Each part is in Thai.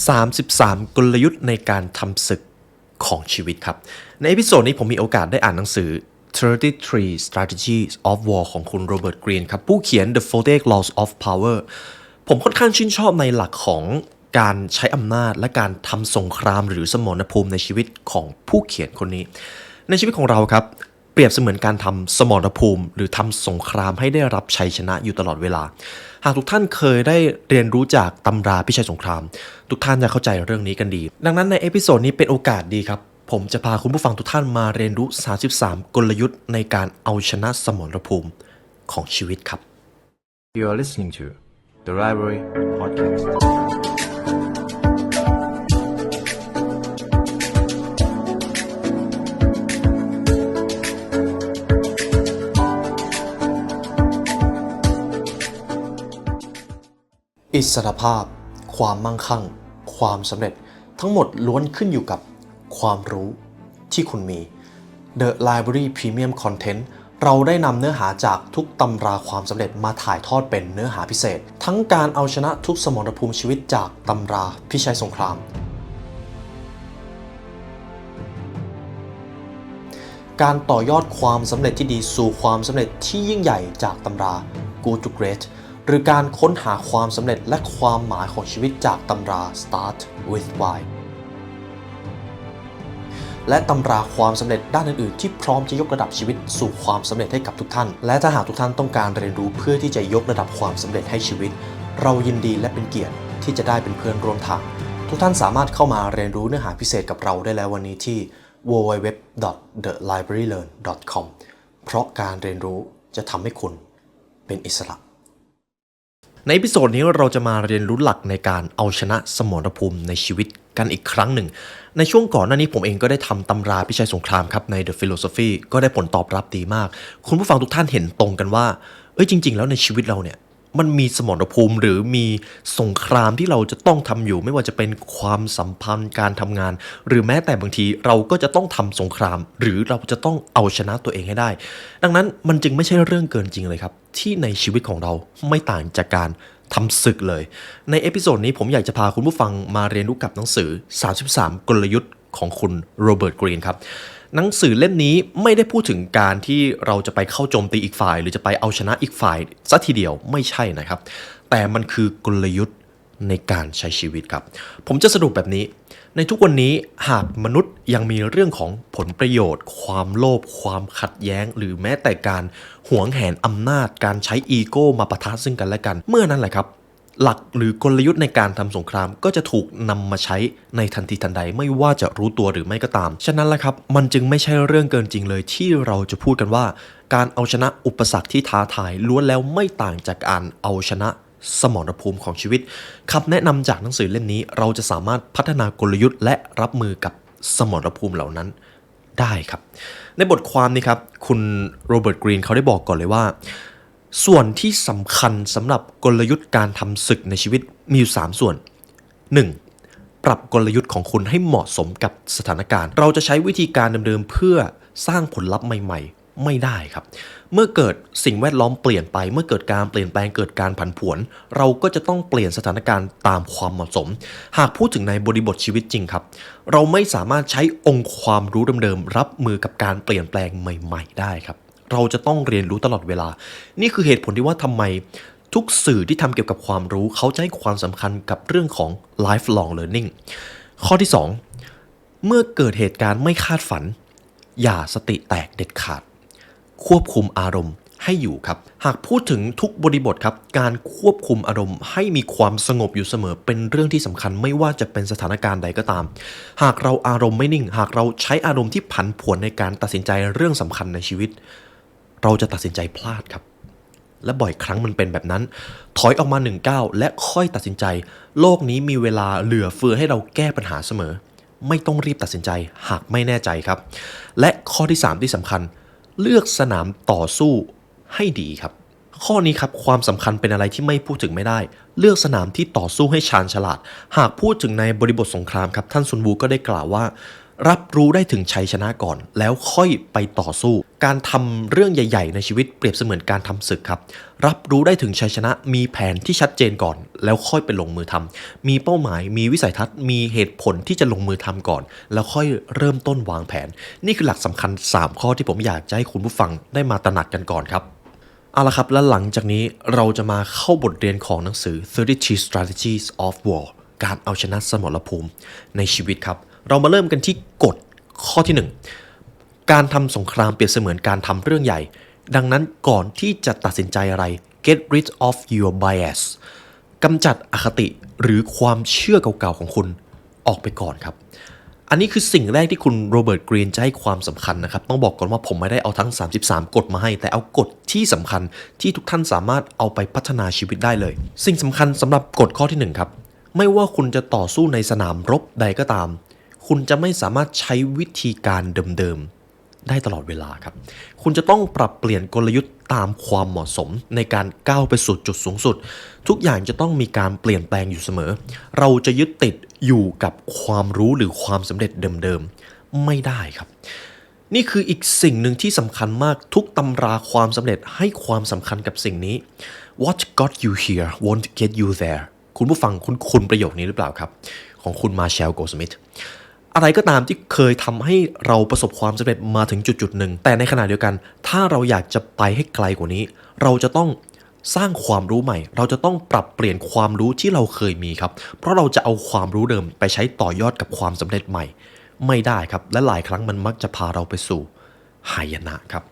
33 กลยุทธ์ในการทำศึกของชีวิตครับ ในเอพิโซดนี้ผมมีโอกาสได้อ่านหนังสือ 33 Strategies of War ของคุณโรเบิร์ตกรีนครับ ผู้เขียน The 48 Laws of Power ผมค่อนข้างชื่นชอบในหลักของการใช้อำนาจและการทำสงครามหรือสมรภูมิในชีวิตของผู้เขียนคนนี้ ในชีวิตของเราครับ เปรียบเสมือนการทำสมรภูมิ หรือทำสงครามให้ได้รับชัยชนะอยู่ตลอดเวลา หากทุกท่านเคยได้เรียนรู้จากตำราพิชัยสงคราม ทุกท่านจะเข้าใจเรื่องนี้กันดี ดังนั้นในเอพิโซดนี้เป็นโอกาสดีครับ ผมจะพาคุณผู้ฟังทุกท่านมาเรียนรู้ 33 กลยุทธ์ในการเอาชนะสมรภูมิของชีวิตครับ You are listening to the Rivalry Podcast. อิสรภาพ ความมั่งคั่ง ความสำเร็จทั้งหมดล้วนขึ้นอยู่กับความรู้ที่คุณมี The Library Premium Content เราได้นำเนื้อหาจากทุกตำราความสำเร็จมาถ่ายทอดเป็นเนื้อหาพิเศษ ทั้งการเอาชนะทุกสมรภูมิชีวิตจากตำราพิชัยสงคราม การต่อยอดความสำเร็จที่ดีสู่ความสำเร็จที่ยิ่งใหญ่จากตำรา Good to Great หรือการค้นหาความสำเร็จและความหมายของชีวิตจากตำรา Start with Why และตำราความสำเร็จด้านอื่นๆ ที่พร้อมจะยกระดับชีวิตสู่ความสำเร็จให้กับทุกท่าน และถ้าหากทุกท่านต้องการเรียนรู้เพื่อที่จะยกระดับความสำเร็จให้ชีวิต เรายินดีและเป็นเกียรติที่จะได้เป็นเพื่อนร่วมทาง ทุกท่านสามารถเข้ามาเรียนรู้เนื้อหาพิเศษกับเราได้แล้ววันนี้ที่ www.thelibrarylearn.com เพราะการเรียนรู้จะทำให้คุณเป็นอิสระ ในพิโซดนี้เราจะมาเรียนรู้หลักในการเอาชนะสมรภูมิในชีวิตกันอีกครั้งหนึ่ง ในช่วงก่อนหน้านี้ผมเองก็ได้ทำตำราพิชัยสงครามครับใน The Philosophy ก็ได้ผลตอบรับดีมาก คุณผู้ฟังทุกท่านเห็นตรงกันว่า เอ้ยจริง ๆ แล้วในชีวิตเราเนี่ย มันมีสมรภูมิหรือมีสงครามที่เราจะต้องทำอยู่ ไม่ว่าจะเป็นความสัมพันธ์การทำงาน หรือแม้แต่บางทีเราก็จะต้องทำสงคราม หรือเราจะต้องเอาชนะตัวเองให้ได้ ดังนั้นมันจึงไม่ใช่เรื่องเกินจริงเลยครับ ที่ในชีวิตของเราไม่ต่างจากการทำศึกเลย ในเอพิโซดนี้ผมอยากจะพาคุณผู้ฟังมาเรียนรู้กับหนังสือ 33 กลยุทธ์ของคุณโรเบิร์ตกรีนครับ หนังสือเล่มนี้ไม่ได้พูดถึงการที่เราจะไปเข้าโจมตีอีกฝ่าย หรือจะไปเอาชนะอีกฝ่ายซะทีเดียวไม่ใช่นะครับ แต่มันคือกลยุทธ์ในการใช้ชีวิตครับ ผมจะสรุปแบบนี้ ในทุกวันนี้หากมนุษย์ยังมีเรื่องของผลประโยชน์ ความโลภความขัดแย้ง หรือแม้แต่การหวงแหนอำนาจ การใช้อีโก้มาปะทะซึ่งกันและกัน เมื่อนั้นแหละครับ หลักหรือกลยุทธ์ในการทำสงครามก็จะถูกนำมาใช้ในทันทีทันใดไม่ว่าจะรู้ตัวหรือไม่ก็ตาม ฉะนั้นแหละครับ มันจึงไม่ใช่เรื่องเกินจริงเลยที่เราจะพูดกันว่า การเอาชนะอุปสรรคที่ท้าทายล้วนแล้วไม่ต่างจากการเอาชนะสมรภูมิของชีวิตคำแนะนำจากหนังสือเล่มนี้ เราจะสามารถพัฒนากลยุทธ์และรับมือกับสมรภูมิเหล่านั้นได้ครับ ในบทความนี้ครับ คุณโรเบิร์ตกรีนเขาได้บอกก่อนเลยว่า ส่วนที่สำคัญสำหรับกลยุทธ์การทำศึกในชีวิตมีอยู่ 3 ส่วน 1. ปรับกลยุทธ์ของคุณให้เหมาะสมกับสถานการณ์ เราจะใช้วิธีการเดิมๆเพื่อสร้างผลลัพธ์ใหม่ ๆ ไม่ได้ครับ เมื่อเกิดสิ่งแวดล้อมเปลี่ยนไป เมื่อเกิดการเปลี่ยนแปลงเกิดการผันผวน เราก็จะต้องเปลี่ยนสถานการณ์ตามความเหมาะสม หากพูดถึงในบริบทชีวิตจริงครับ เราไม่สามารถใช้องค์ความรู้เดิมๆรับมือกับการเปลี่ยนแปลงใหม่ ๆ ได้ครับ เราจะต้องเรียนรู้ตลอดเวลา นี่คือเหตุผลที่ว่าทำไมทุกสื่อที่ทำเกี่ยวกับความรู้ เขาจะให้ความสำคัญกับเรื่องของ lifelong learning ข้อที่ 2 เมื่อเกิดเหตุการณ์ไม่คาดฝัน อย่าสติแตกเด็ดขาด ควบคุมอารมณ์ให้อยู่ครับ หากพูดถึงทุกบริบทครับ การควบคุมอารมณ์ ให้มีความสงบอยู่เสมอ เป็นเรื่องที่สำคัญไม่ว่าจะเป็นสถานการณ์ใดก็ตาม หากเราอารมณ์ไม่นิ่ง หากเราใช้อารมณ์ที่ผันผวนในการตัดสินใจเรื่องสำคัญในชีวิต เราจะตัดสินใจพลาดครับ และบ่อยครั้งมันเป็นแบบนั้น ถอยออกมาหนึ่งก้าวและค่อยตัดสินใจ โลกนี้มีเวลาเหลือเฟือให้เราแก้ปัญหาเสมอ ไม่ต้องรีบตัดสินใจหากไม่แน่ใจครับ และข้อที่ 3 ที่สำคัญ เลือกสนามต่อสู้ให้ดีครับ ข้อนี้ครับความสำคัญเป็นอะไรที่ไม่พูดถึงไม่ได้ เลือกสนามที่ต่อสู้ให้ชาญฉลาด หากพูดถึงในบริบทสงครามครับท่านซุนวูก็ได้กล่าวว่า รับรู้ได้ถึงชัยชนะก่อน แล้วค่อยไปต่อสู้ การทำเรื่องใหญ่ ๆ ในชีวิตเปรียบเสมือนการทำศึกครับ รับรู้ได้ถึงชัยชนะ มีแผนที่ชัดเจนก่อน แล้วค่อยไปลงมือทำมีเป้าหมาย มีวิสัยทัศน์ มีเหตุผลที่จะลงมือทำก่อน แล้วค่อยเริ่มต้นวางแผน นี่คือหลักสำคัญ 3 ข้อที่ผมอยากจะให้คุณผู้ฟังได้มาตระหนักกันก่อนครับเอาละครับ และหลังจากนี้เราจะมาเข้าบทเรียนของหนังสือ33 Strategies of War การเอาชนะสมรภูมิในชีวิตครับ เรามาเริ่มกันที่กฎข้อที่ 1 การทำสงครามเปรียบเสมือนการทำเรื่องใหญ่ ดังนั้นก่อนที่จะตัดสินใจอะไร get rid of your bias กำจัดอคติหรือความเชื่อเก่าๆของคุณออกไปก่อนครับ อันนี้คือสิ่งแรกที่คุณโรเบิร์ตกรีนจะให้ความสำคัญนะครับ ต้องบอกก่อนว่าผมไม่ได้เอาทั้ง 33 กฎมาให้ แต่เอากฎที่สำคัญที่ทุกท่านสามารถเอาไปพัฒนาชีวิตได้เลย สิ่งสำคัญสำหรับกฎข้อที่1ครับ ไม่ว่าคุณจะต่อสู้ในสนามรบใดก็ตาม คุณจะไม่สามารถใช้วิธีการเดิมๆ ได้ตลอดเวลาครับ คุณจะต้องปรับเปลี่ยนกลยุทธ์ตามความเหมาะสมในการก้าวไปสู่จุดสูงสุด ทุกอย่างจะต้องมีการเปลี่ยนแปลงอยู่เสมอ เราจะยึดติดอยู่กับความรู้หรือความสำเร็จเดิมๆ ไม่ได้ครับ นี่คืออีกสิ่งหนึ่งที่สำคัญมากทุกตำราความสำเร็จให้ความสำคัญกับสิ่งนี้ What got you here won't get you there คุณผู้ฟังคุณคุณประโยคนี้หรือเปล่าครับ ของคุณมาเชลโกสมิธ อะไรก็ตามที่เคยทำให้เราประสบความสำเร็จมาถึงจุดจุดหนึ่ง แต่ในขณะเดียวกัน ถ้าเราอยากจะไปให้ไกลกว่านี้ เราจะต้องสร้างความรู้ใหม่ เราจะต้องปรับเปลี่ยนความรู้ที่เราเคยมีครับ เพราะเราจะเอาความรู้เดิมไปใช้ต่อยอดกับความสำเร็จใหม่ ไม่ได้ครับ และหลายครั้งมันมักจะพาเราไปสู่หายนะครับ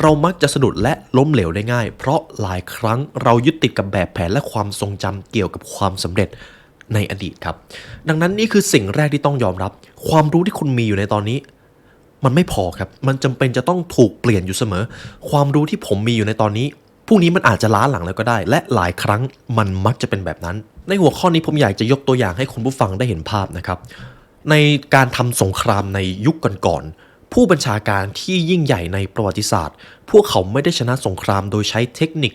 เรามักจะสะดุดและล้มเหลวได้ง่าย เพราะหลายครั้งเรายึดติดกับแบบแผนและความทรงจำเกี่ยวกับความสำเร็จ ในอดีตครับ ดังนั้นนี่คือสิ่งแรกที่ต้องยอมรับ ความรู้ที่คุณมีอยู่ในตอนนี้ มันไม่พอครับ มันจำเป็นจะต้องถูกเปลี่ยนอยู่เสมอ ความรู้ที่ผมมีอยู่ในตอนนี้พรุ่งนี้มันอาจจะล้าหลังแล้วก็ได้ และหลายครั้งมันมักจะเป็นแบบนั้น ในหัวข้อนี้ผมอยากจะยกตัวอย่างให้คุณผู้ฟังได้เห็นภาพนะครับ ในการทำสงครามในยุคก่อนๆ ผู้บัญชาการที่ยิ่งใหญ่ในประวัติศาสตร์ พวกเขาไม่ได้ชนะสงครามโดยใช้เทคนิค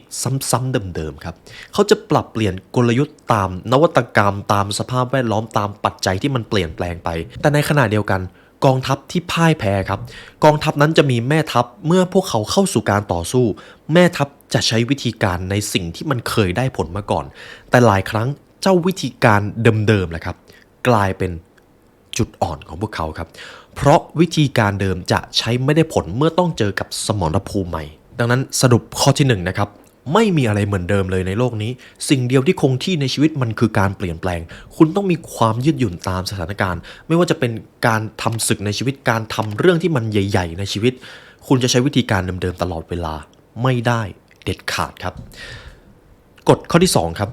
ซ้ำๆเดิมๆครับ เขาจะปรับเปลี่ยนกลยุทธ์ตามนวัตกรรมตามสภาพแวดล้อมตามปัจจัยที่มันเปลี่ยนแปลงไป แต่ในขณะเดียวกันกองทัพที่พ่ายแพ้ครับ กองทัพนั้นจะมีแม่ทัพเมื่อพวกเขาเข้าสู่การต่อสู้ แม่ทัพจะใช้วิธีการในสิ่งที่มันเคยได้ผลมาก่อน แต่หลายครั้งเจ้าวิธีการเดิมๆแหละครับ กลายเป็นจุดอ่อนของพวกเขาครับ เพราะวิธีการเดิมจะใช้ไม่ได้ผลเมื่อต้องเจอกับสมรภูมิใหม่ ดังนั้นสรุปข้อที่หนึ่งนะครับไม่มีอะไรเหมือนเดิมเลยในโลกนี้ สิ่งเดียวที่คงที่ในชีวิตมันคือการเปลี่ยนแปลง คุณต้องมีความยืดหยุ่นตามสถานการณ์ ไม่ว่าจะเป็นการทำศึกในชีวิตการทำเรื่องที่มันใหญ่ ๆ ในชีวิต คุณจะใช้วิธีการเดิมๆตลอดเวลาไม่ได้เด็ดขาดครับกฎข้อที่ 2 ครับ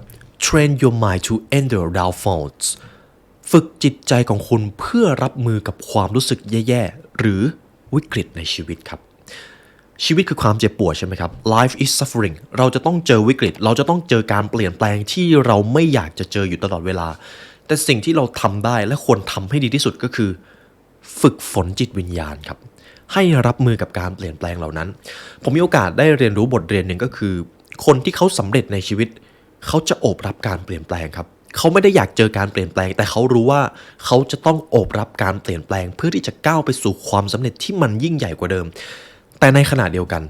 train your mind to endure downfalls ฝึกจิตใจของคุณเพื่อรับมือกับความรู้สึกแย่ๆ หรือวิกฤตในชีวิตครับ ชีวิตคือความเจ็บปวดใช่ไหมครับ life is suffering เราจะต้องเจอวิกฤต เราจะต้องเจอการเปลี่ยนแปลงที่เราไม่อยากจะเจออยู่ตลอดเวลา แต่สิ่งที่เราทำได้และควรทำให้ดีที่สุดก็คือ ฝึกฝนจิตวิญญาณครับ ให้รับมือกับการเปลี่ยนแปลงเหล่านั้น ผมมีโอกาสได้เรียนรู้บทเรียนหนึ่งก็คือ คนที่เขาสำเร็จในชีวิต เขาจะโอบรับการเปลี่ยนแปลงครับ เขาไม่ได้อยากเจอการเปลี่ยนแปลง แต่เขารู้ว่าเขาจะต้องโอบรับการเปลี่ยนแปลง เพื่อที่จะก้าวไปสู่ความสำเร็จที่มันยิ่งใหญ่กว่าเดิม แต่ในขณะเดียวกัน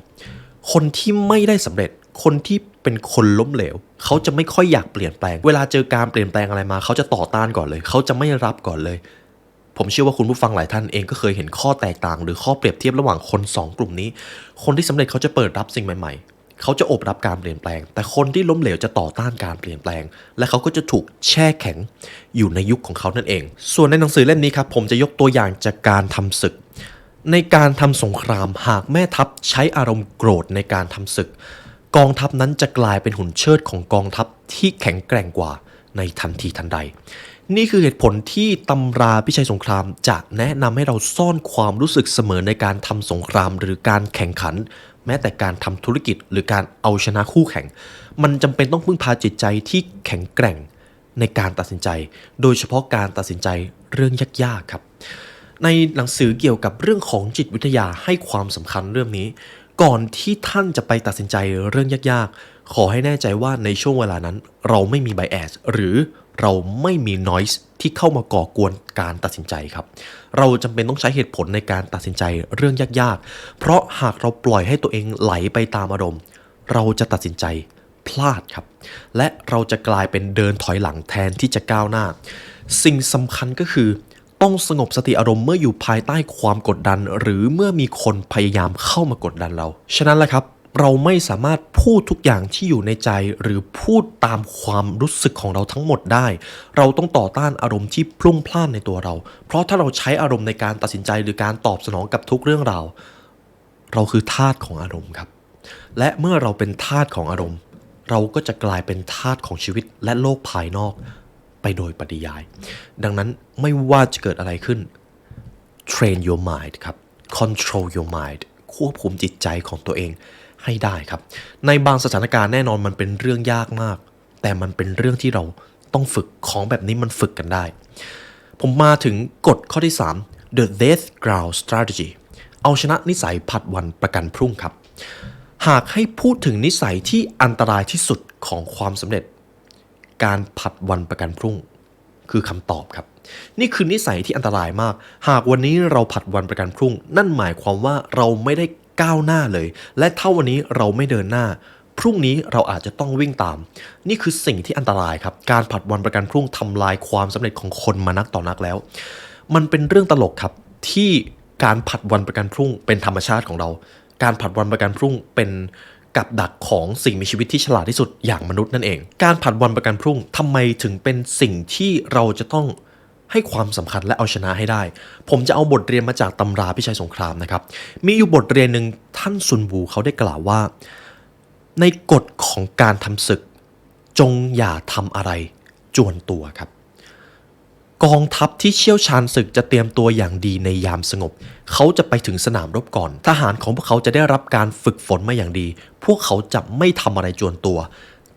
คนที่ไม่ได้สำเร็จ คนที่เป็นคนล้มเหลว เขาจะไม่ค่อยอยากเปลี่ยนแปลง เวลาเจอการเปลี่ยนแปลงอะไรมา เขาจะต่อต้านก่อนเลย เขาจะไม่รับก่อนเลย ผมเชื่อว่าคุณผู้ฟังหลายท่านเองก็เคยเห็นข้อแตกต่าง หรือข้อเปรียบเทียบระหว่างคน 2 กลุ่มนี้ คนที่สำเร็จเขาจะเปิดรับสิ่งใหม่ๆ เขาจะอบรับการเปลี่ยนแปลง แต่คนที่ล้มเหลวจะต่อต้านการเปลี่ยนแปลง และเขาก็จะถูกแช่แข็งอยู่ในยุคของเขานั่นเอง ส่วนในหนังสือเล่มนี้ครับผมจะยกตัวอย่างจากการทำศึก ในการทำสงครามหากแม่ทัพใช้อารมณ์โกรธในการทำศึก กองทัพนั้นจะกลายเป็นหุ่นเชิดของกองทัพที่แข็งแกร่งกว่าในทันทีทันใด นี่คือเหตุผลที่ตำราพิชัยสงครามจะแนะนำให้เราซ่อนความรู้สึกเสมอในการทำสงครามหรือการแข่งขัน แม้แต่การทำธุรกิจหรือการเอาชนะคู่แข่ง มันจำเป็นต้องพึ่งพาจิตใจที่แข็งแกร่งในการตัดสินใจ โดยเฉพาะการตัดสินใจเรื่องยากๆครับ ในหนังสือเกี่ยวกับเรื่องของจิตวิทยาให้ความสำคัญเรื่องนี้ ก่อนที่ท่านจะไปตัดสินใจเรื่องยากๆ ขอให้แน่ใจว่าในช่วงเวลานั้น เราไม่มีไบแอสหรือ เราไม่มี noise ที่เข้ามาก่อกวนการตัดสินใจครับ เราจำเป็นต้องใช้เหตุผลในการตัดสินใจเรื่องยากๆ เพราะหากเราปล่อยให้ตัวเองไหลไปตามอารมณ์ เราจะตัดสินใจพลาดครับ และเราจะกลายเป็นเดินถอยหลังแทนที่จะก้าวหน้า สิ่งสำคัญก็คือ ต้องสงบสติอารมณ์เมื่ออยู่ภายใต้ความกดดัน หรือเมื่อมีคนพยายามเข้ามากดดันเรา ฉะนั้นแหละครับ เราไม่สามารถพูดทุกอย่างที่อยู่ในใจ หรือพูดตามความรู้สึกของเราทั้งหมดได้ เราต้องต่อต้านอารมณ์ที่พลุ่งพล่านในตัวเรา เพราะถ้าเราใช้อารมณ์ในการตัดสินใจหรือการตอบสนองกับทุกเรื่องราวเราคือทาสของอารมณ์ครับ และเมื่อเราเป็นทาสของอารมณ์ เราก็จะกลายเป็นทาสของชีวิตและโลกภายนอกไปโดยปริยาย ดังนั้นไม่ว่าจะเกิดอะไรขึ้น train your mind ครับ control your mind ควบคุมจิตใจของตัวเอง ให้ได้ครับ ในบางสถานการณ์แน่นอนมันเป็นเรื่องยากมาก แต่มันเป็นเรื่องที่เราต้องฝึกของแบบนี้มันฝึกกันได้ ผมมาถึงกฎข้อที่ 3 the death ground strategy เอาชนะนิสัยผัดวันประกันพรุ่งครับ หากให้พูดถึงนิสัยที่อันตรายที่สุดของความสำเร็จ การผัดวันประกันพรุ่ง คือคำตอบครับ นี่คือนิสัยที่อันตรายมาก หากวันนี้เราผัดวันประกันพรุ่ง นั่นหมายความว่าเราไม่ได้ ก้าวหน้าเลย และถ้าวันนี้เราไม่เดินหน้า พรุ่งนี้เราอาจจะต้องวิ่งตาม นี่คือสิ่งที่อันตรายครับ การผัดวันประกันพรุ่งทำลายความสำเร็จของคนมานักต่อนักแล้ว มันเป็นเรื่องตลกครับที่การผัดวันประกันพรุ่งเป็นธรรมชาติของเรา การผัดวันประกันพรุ่งเป็นกับดักของสิ่งมีชีวิตที่ฉลาดที่สุดอย่างมนุษย์นั่นเอง การผัดวันประกันพรุ่งทำไมถึงเป็นสิ่งที่เราจะต้อง ให้ความสำคัญและเอาชนะให้ได้ ผมจะเอาบทเรียนมาจากตำราพิชัยสงครามนะครับ มีอยู่บทเรียนหนึ่งท่านซุนวูเขาได้กล่าวว่า ในกฎของการทำศึก จงอย่าทำอะไร จวนตัวครับ กองทัพที่เชี่ยวชาญศึกจะเตรียมตัวอย่างดีในยามสงบ เขาจะไปถึงสนามรบก่อน ทหารของพวกเขาจะได้รับการฝึกฝนมาอย่างดี พวกเขาจะไม่ทำอะไรจวนตัว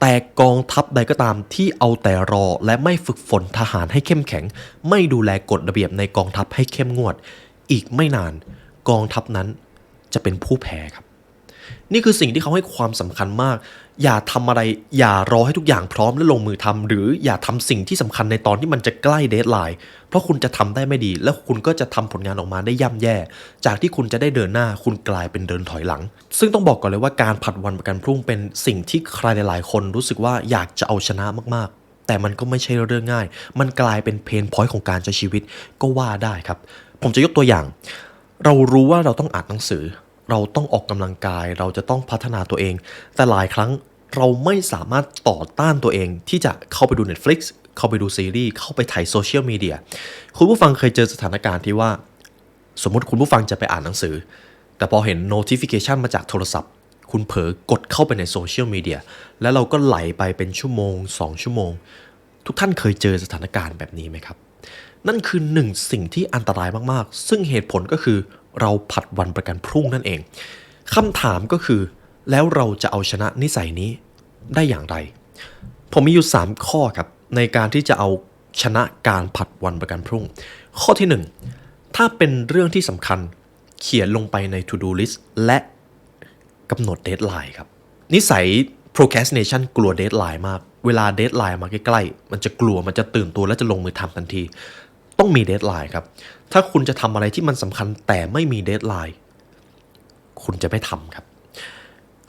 แต่กองทัพใดก็ตามที่เอาแต่รอและไม่ฝึกฝนทหารให้เข้มแข็ง ไม่ดูแลกฎระเบียบในกองทัพให้เข้มงวด อีกไม่นานกองทัพนั้นจะเป็นผู้แพ้ครับ นี่คือสิ่งที่เขาให้ความสำคัญมาก อย่าทำอะไร อย่ารอให้ทุกอย่างพร้อมและลงมือทำหรืออย่าทำสิ่งที่สำคัญในตอนที่มันจะใกล้เดทไลน์เพราะคุณจะทำได้ไม่ดี แล้วคุณก็จะทำผลงานออกมาได้ย่ำแย่ จากที่คุณจะได้เดินหน้าคุณกลายเป็นเดินถอยหลัง ซึ่งต้องบอกก่อนเลยว่าการผัดวันประกันพรุ่งเป็นสิ่งที่ใครหลายๆ คนรู้สึกว่าอยากจะเอาชนะมากๆ แต่มันก็ไม่ใช่เรื่องง่าย มันกลายเป็นเพนพอยต์ของการใช้ชีวิตก็ว่าได้ครับ ผมจะยกตัวอย่าง เรารู้ว่าเราต้องอ่านหนังสือเราต้องออกกำลังกายเราจะต้องพัฒนาตัวเอง แต่หลายครั้ง เราไม่สามารถต่อต้านตัวเองที่จะเข้าไปดู Netflix เข้าไปดูซีรีส์เข้าไปถ่ายโซเชียลมีเดียคุณผู้ฟังเคยเจอสถานการณ์ที่ว่า สมมติคุณผู้ฟังจะไปอ่านหนังสือ แต่พอเห็น notification มาจากโทรศัพท์ คุณเผลอกดเข้าไปในโซเชียลมีเดียแล้วเราก็ไหลไปเป็นชั่วโมง 2 ชั่วโมง ทุกท่านเคยเจอสถานการณ์แบบนี้ไหมครับ นั่นคือหนึ่งสิ่งที่อันตรายมากๆ ซึ่งเหตุผลก็คือเราผัดวันประกันพรุ่งนั่นเองคำถามก็คือ แล้วเราจะเอาชนะนิสัยนี้ได้อย่างไร ผมมีอยู่ 3 ข้อครับ ในการที่จะเอาชนะการผัดวันประกันพรุ่ง ข้อที่ 1 ถ้าเป็นเรื่องที่สำคัญเขียนลงไปใน to do list และกำหนดเดทไลน์ครับ นิสัย procrastination กลัวเดทไลน์มาก เวลาเดทไลน์มาใกล้ๆ มันจะกลัวมันจะตื่นตัวและจะลงมือทำทันที ต้องมีเดทไลน์ครับ ถ้าคุณจะทำอะไรที่มันสำคัญแต่ไม่มีเดทไลน์คุณจะไม่ทำครับ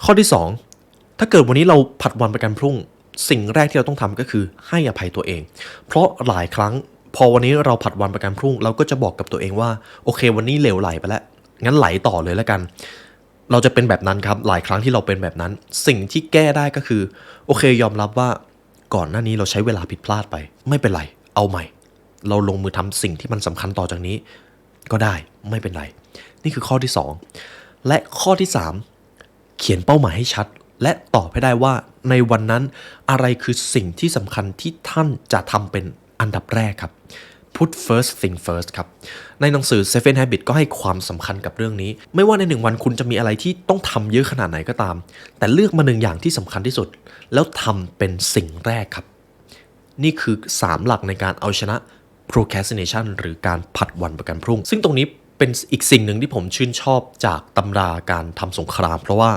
ข้อที่ 2 ถ้าเกิดวันนี้เราผัดวันประกันพรุ่ง สิ่งแรกที่เราต้องทำก็คือให้อภัยตัวเอง เพราะหลายครั้ง พอวันนี้เราผัดวันประกันพรุ่ง เราก็จะบอกกับตัวเองว่า โอเค วันนี้เหลวไหลไปแล้ว งั้นไหลต่อเลยแล้วกัน เราจะเป็นแบบนั้นครับ หลายครั้งที่เราเป็นแบบนั้น สิ่งที่แก้ได้ก็คือ โอเคยอมรับว่าก่อนหน้านี้เราใช้เวลาผิดพลาดไป ไม่เป็นไร เอาใหม่ เราลงมือทำสิ่งที่มันสำคัญต่อจากนี้ ก็ได้ไม่เป็นไร นี่คือข้อที่ 2 และข้อที่ 3 เขียนเป้าหมายให้ชัด และตอบให้ได้ว่าในวันนั้นอะไรคือสิ่งที่สำคัญที่ท่านจะทำเป็นอันดับแรกครับ put first thing first ครับ ในหนังสือ Seven Habits ก็ให้ความสำคัญกับเรื่องนี้ ไม่ว่าในหนึ่งวันคุณจะมีอะไรที่ต้องทำเยอะขนาดไหนก็ตาม แต่เลือกมาหนึ่งอย่างที่สำคัญที่สุด แล้วทำเป็นสิ่งแรกครับ นี่คือ 3 หลักในการเอาชนะ procrastination หรือการผัดวันประกันพรุ่ง ซึ่งตรงนี้ เป็นอีกสิ่งหนึ่งที่ผมชื่นชอบจากตำราการทำสงคราม เพราะว่า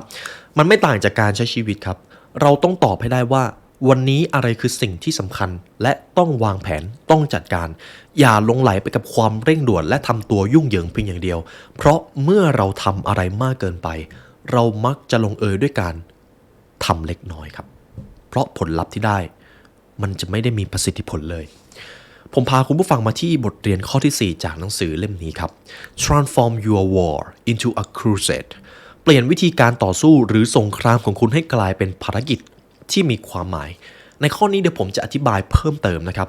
มันไม่ต่างจากการใช้ชีวิตครับ เราต้องตอบให้ได้ว่าวันนี้อะไรคือสิ่งที่สำคัญและต้องวางแผนต้องจัดการ อย่าลงไหลไปกับความเร่งด่วนและทำตัวยุ่งเหยิงเพียงอย่างเดียว เพราะเมื่อเราทำอะไรมากเกินไป เรามักจะลงเอยด้วยการทำเล็กน้อยครับ เพราะผลลัพธ์ที่ได้ มันจะไม่ได้มีประสิทธิผลเลย ผมพาคุณผู้ฟังมาที่บทเรียนข้อที่ 4 จากหนังสือเล่มนี้ครับ Transform your war into a crusade เปลี่ยนวิธีการต่อสู้หรือสงครามของคุณให้กลายเป็นภารกิจที่มีความหมาย ในข้อนี้เดี๋ยวผมจะอธิบายเพิ่มเติมนะครับ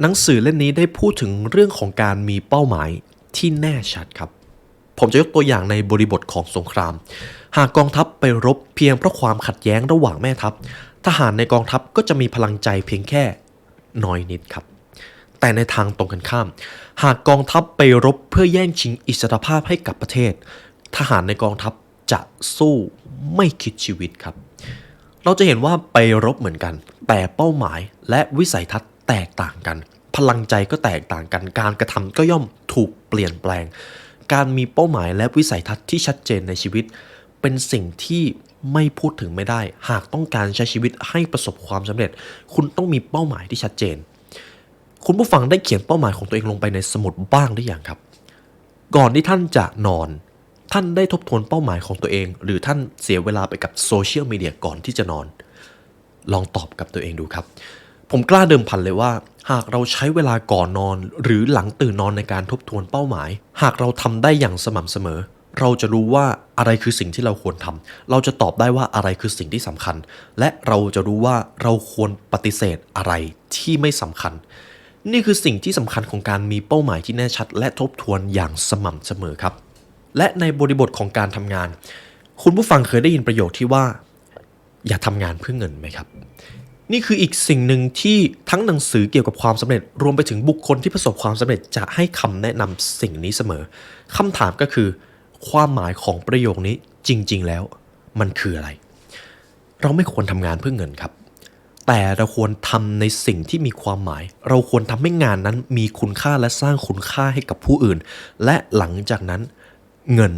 หนังสือเล่มนี้ได้พูดถึงเรื่องของการมีเป้าหมายที่แน่ชัดครับ ผมจะยกตัวอย่างในบริบทของสงคราม หากกองทัพไปรบเพียงเพราะความขัดแย้งระหว่างแม่ทัพ ทหารในกองทัพก็จะมีพลังใจเพียงแค่น้อยนิดครับ แต่ในทางตรงกันข้าม หากกองทัพไปรบเพื่อแย่งชิงอิสรภาพให้กับประเทศ ทหารในกองทัพจะสู้ไม่คิดชีวิตครับ เราจะเห็นว่าไปรบเหมือนกัน แต่เป้าหมายและวิสัยทัศน์แตกต่างกัน พลังใจก็แตกต่างกัน การกระทำก็ย่อมถูกเปลี่ยนแปลง การมีเป้าหมายและวิสัยทัศน์ที่ชัดเจนในชีวิต เป็นสิ่งที่ไม่พูดถึงไม่ได้ หากต้องการใช้ชีวิตให้ประสบความสำเร็จ คุณต้องมีเป้าหมายที่ชัดเจน คุณผู้ฟังได้เขียนเป้าหมายของตัวเองลงไปในสมุดบ้างหรือยังครับ ก่อนที่ท่านจะนอน ท่านได้ทบทวนเป้าหมายของตัวเอง หรือท่านเสียเวลาไปกับโซเชียลมีเดียก่อนที่จะนอน ลองตอบกับตัวเองดูครับ ผมกล้าเดิมพันเลยว่า หากเราใช้เวลาก่อนนอน หรือหลังตื่นนอนในการทบทวนเป้าหมาย หากเราทำได้อย่างสม่ำเสมอ เราจะรู้ว่าอะไรคือสิ่งที่เราควรทำเราจะตอบได้ว่าอะไรคือสิ่งที่สำคัญ และเราจะรู้ว่าเราควรปฏิเสธอะไรที่ไม่สำคัญ นี่คือสิ่งที่สำคัญของการมีเป้าหมายที่แน่ชัด และทบทวนอย่างสม่ำเสมอครับ และในบริบทของการทำงาน คุณผู้ฟังเคยได้ยินประโยคที่ว่า อย่าทำงานเพื่อเงินไหมครับ นี่คืออีกสิ่งหนึ่งที่ทั้งหนังสือเกี่ยวกับความสำเร็จ รวมไปถึงบุคคลที่ประสบความสำเร็จจะให้คำแนะนำสิ่งนี้เสมอคำถามก็คือ ความหมายของประโยคนี้จริง ๆ แล้ว มันคืออะไร เราไม่ควรทำงานเพื่อเงินครับ แต่เราควรทำในสิ่งที่มีความหมาย เราควรทำให้งานนั้นมีคุณค่าและสร้างคุณค่าให้กับผู้อื่น และหลังจากนั้นเงิน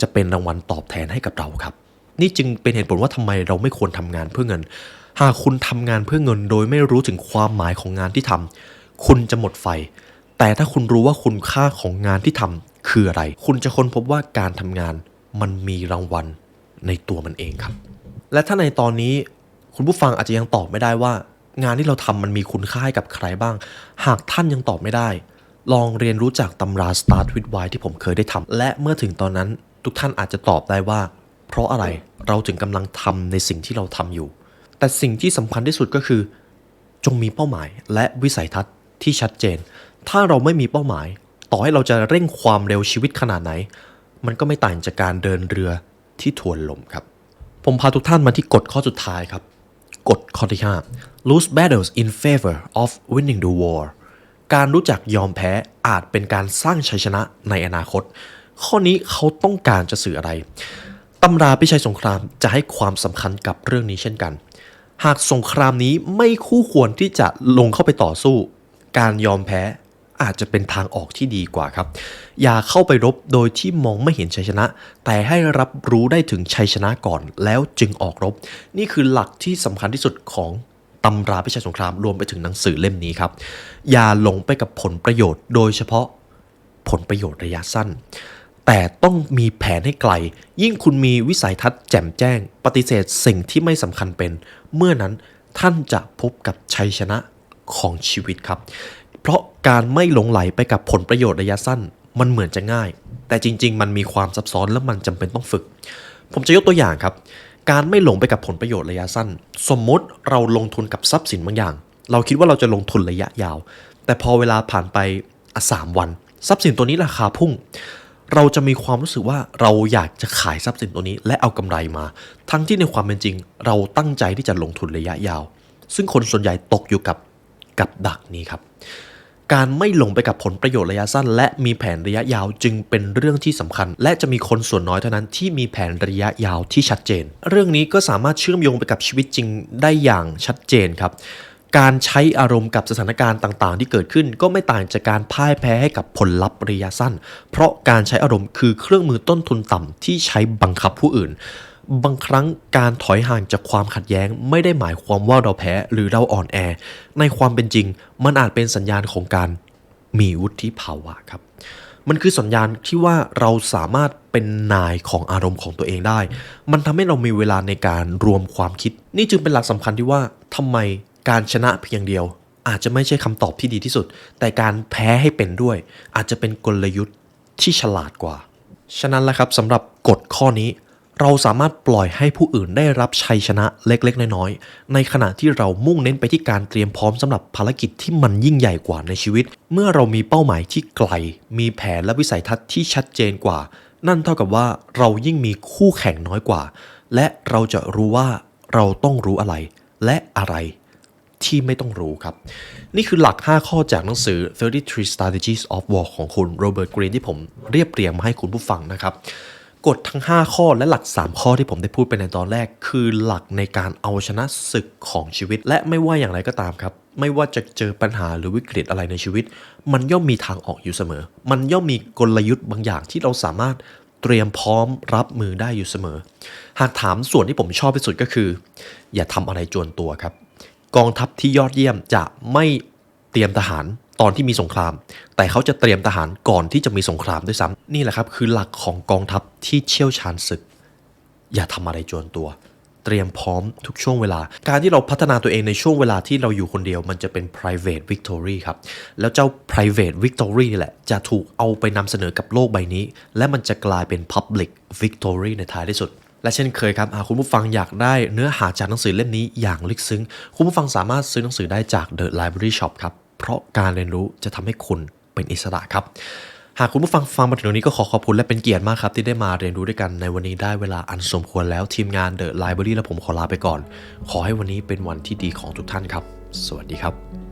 จะเป็นรางวัลตอบแทนให้กับเราครับ นี่จึงเป็นเหตุผลว่าทำไมเราไม่ควรทำงานเพื่อเงิน หากคุณทำงานเพื่อเงิน โดยไม่รู้ถึงความหมายของงานที่ทำคุณจะหมดไฟ แต่ถ้าคุณรู้ว่าคุณค่าของงานที่ทำคืออะไร คุณจะค้นพบว่าการทำงานมันมีรางวัลในตัวมันเองครับ และถ้าในตอนนี้ คุณผู้ฟังอาจจะยังตอบไม่ได้ว่า งานที่เราทำมันมีคุณค่าให้กับใครบ้าง หากท่านยังตอบไม่ได้ ลองเรียนรู้จากตำรา Start with Why ที่ผมเคยได้ทำและเมื่อถึงตอนนั้น ทุกท่านอาจจะตอบได้ว่า เพราะอะไรเราถึงกำลังทำในสิ่งที่เราทำอยู่ แต่สิ่งที่สำคัญที่สุดก็คือ จงมีเป้าหมายและวิสัยทัศน์ที่ชัดเจน ถ้าเราไม่มีเป้าหมาย ต่อให้เราจะเร่งความเร็วชีวิตขนาดไหน มันก็ไม่ต่างจากการเดินเรือที่ทวนลมครับ ผมพาทุกท่านมาที่กฎข้อสุดท้ายครับ กฎข้อที่5 lose battles in favor of winning the war การรู้จักยอมแพ้อาจเป็นการสร้างชัยชนะในอนาคต ข้อนี้เขาต้องการจะสื่ออะไรตำราพิชัยสงครามจะให้ความสำคัญกับเรื่องนี้เช่นกัน หากสงครามนี้ไม่คู่ควรที่จะลงเข้าไปต่อสู้ การยอมแพ้ อาจจะเป็นทางออกที่ดีกว่าครับ อย่าเข้าไปรบโดยที่มองไม่เห็นชัยชนะ แต่ให้รับรู้ได้ถึงชัยชนะก่อน แล้วจึงออกรบ นี่คือหลักที่สำคัญที่สุดของตำราพิชัยสงครามรวมไปถึงหนังสือเล่มนี้ครับ อย่าหลงไปกับผลประโยชน์ โดยเฉพาะผลประโยชน์ระยะสั้น แต่ต้องมีแผนให้ไกล ยิ่งคุณมีวิสัยทัศน์แจ่มแจ้ง ปฏิเสธสิ่งที่ไม่สำคัญเป็น เมื่อนั้นท่านจะพบกับชัยชนะของชีวิตครับ เพราะการไม่หลงไหลไปกับผลประโยชน์ระยะสั้น มันเหมือนจะง่าย แต่จริง ๆ มันมีความซับซ้อนและมันจำเป็นต้องฝึก ผมจะยกตัวอย่างครับ การไม่หลงไปกับผลประโยชน์ระยะสั้น สมมติเราลงทุนกับทรัพย์สินบางอย่าง เราคิดว่าเราจะลงทุนระยะยาว แต่พอเวลาผ่านไปสามวัน ทรัพย์สินตัวนี้ราคาพุ่ง เราจะมีความรู้สึกว่าเราอยากจะขายทรัพย์สินตัวนี้ และเอากำไรมา ทั้งที่ในความเป็นจริง เราตั้งใจที่จะลงทุนระยะยาว ซึ่งคนส่วนใหญ่ตกอยู่กับกับดักนี้ครับ การไม่หลงไปกับผลประโยชน์ระยะสั้น และมีแผนระยะยาวจึงเป็นเรื่องที่สำคัญ และจะมีคนส่วนน้อยเท่านั้นที่มีแผนระยะยาวที่ชัดเจน เรื่องนี้ก็สามารถเชื่อมโยงไปกับชีวิตจริงได้อย่างชัดเจนครับการใช้อารมณ์กับสถานการณ์ต่างๆ ที่เกิดขึ้นก็ไม่ต่างจากการพ่ายแพ้ให้กับผลลัพธ์ระยะสั้น เพราะการใช้อารมณ์คือเครื่องมือต้นทุนต่ำที่ใช้บังคับผู้อื่น บางครั้งการถอยห่างจากความขัดแย้ง ไม่ได้หมายความว่าเราแพ้หรือเราอ่อนแอ ในความเป็นจริง มันอาจเป็นสัญญาณของการมีวุฒิภาวะครับ มันคือสัญญาณที่ว่าเราสามารถเป็นนายของอารมณ์ของตัวเองได้ มันทำให้เรามีเวลาในการรวมความคิด นี่จึงเป็นหลักสำคัญที่ว่าทำไมการชนะเพียงเดียว อาจจะไม่ใช่คำตอบที่ดีที่สุด แต่การแพ้ให้เป็นด้วย อาจจะเป็นกลยุทธ์ที่ฉลาดกว่า ฉะนั้นแหละครับสำหรับกฎข้อนี้ เราสามารถปล่อยให้ผู้อื่นได้รับชัยชนะเล็กๆ น้อยๆ ในขณะที่เรามุ่งเน้นไปที่การเตรียมพร้อมสำหรับภารกิจที่มันยิ่งใหญ่กว่าในชีวิต เมื่อเรามีเป้าหมายที่ไกล มีแผนและวิสัยทัศน์ที่ชัดเจนกว่า นั่นเท่ากับว่าเรายิ่งมีคู่แข่งน้อยกว่า และเราจะรู้ว่าเราต้องรู้อะไร และอะไรที่ไม่ต้องรู้ครับ นี่คือหลัก 5 ข้อจากหนังสือ 33 Strategies of War ของคุณโรเบิร์ตกรีนที่ผมเรียบเรียงมาให้คุณผู้ฟังนะครับ กฎทั้ง 5 ข้อและหลัก 3 ข้อที่ผมได้พูดไปในตอนแรก คือหลักในการเอาชนะศึกของชีวิต และไม่ว่าอย่างไรก็ตามครับ ไม่ว่าจะเจอปัญหาหรือวิกฤตอะไรในชีวิต มันย่อมมีทางออกอยู่เสมอ มันย่อมมีกลยุทธ์บางอย่างที่เราสามารถเตรียมพร้อมรับมือได้อยู่เสมอ หากถามส่วนที่ผมชอบที่สุดก็คือ อย่าทำอะไรจวนตัวครับ กองทัพที่ยอดเยี่ยมจะไม่เตรียมทหาร ตอนที่มีสงคราม แต่เขาจะเตรียมทหารก่อนที่จะมีสงครามด้วยซ้ำนี่แหละครับ คือหลักของกองทัพที่เชี่ยวชาญศึก อย่าทำอะไรจวนตัว เตรียมพร้อมทุกช่วงเวลา การที่เราพัฒนาตัวเองในช่วงเวลาที่เราอยู่คนเดียวมันจะเป็น private victory ครับ แล้วเจ้า private victory นี่แหละจะถูกเอาไปนำเสนอกับโลกใบนี้ และมันจะกลายเป็น public victory ในท้ายที่สุดและเช่นเคยครับ หากคุณผู้ฟังอยากได้เนื้อหาจากหนังสือเล่มนี้อย่างลึกซึ้ง คุณผู้ฟังสามารถซื้อหนังสือได้จาก The Library Shop ครับ เพราะการเรียนรู้จะทำให้คุณเป็นอิสระครับ หากคุณผู้ฟังฟังมาถึงตรงนี้ก็ขอขอบคุณและเป็นเกียรติมากครับ ที่ได้มาเรียนรู้ด้วยกันในวันนี้ได้เวลาอันสมควรแล้วทีมงาน The Library และผมขอลาไปก่อน ขอให้วันนี้เป็นวันที่ดีของทุกท่านครับ สวัสดีครับ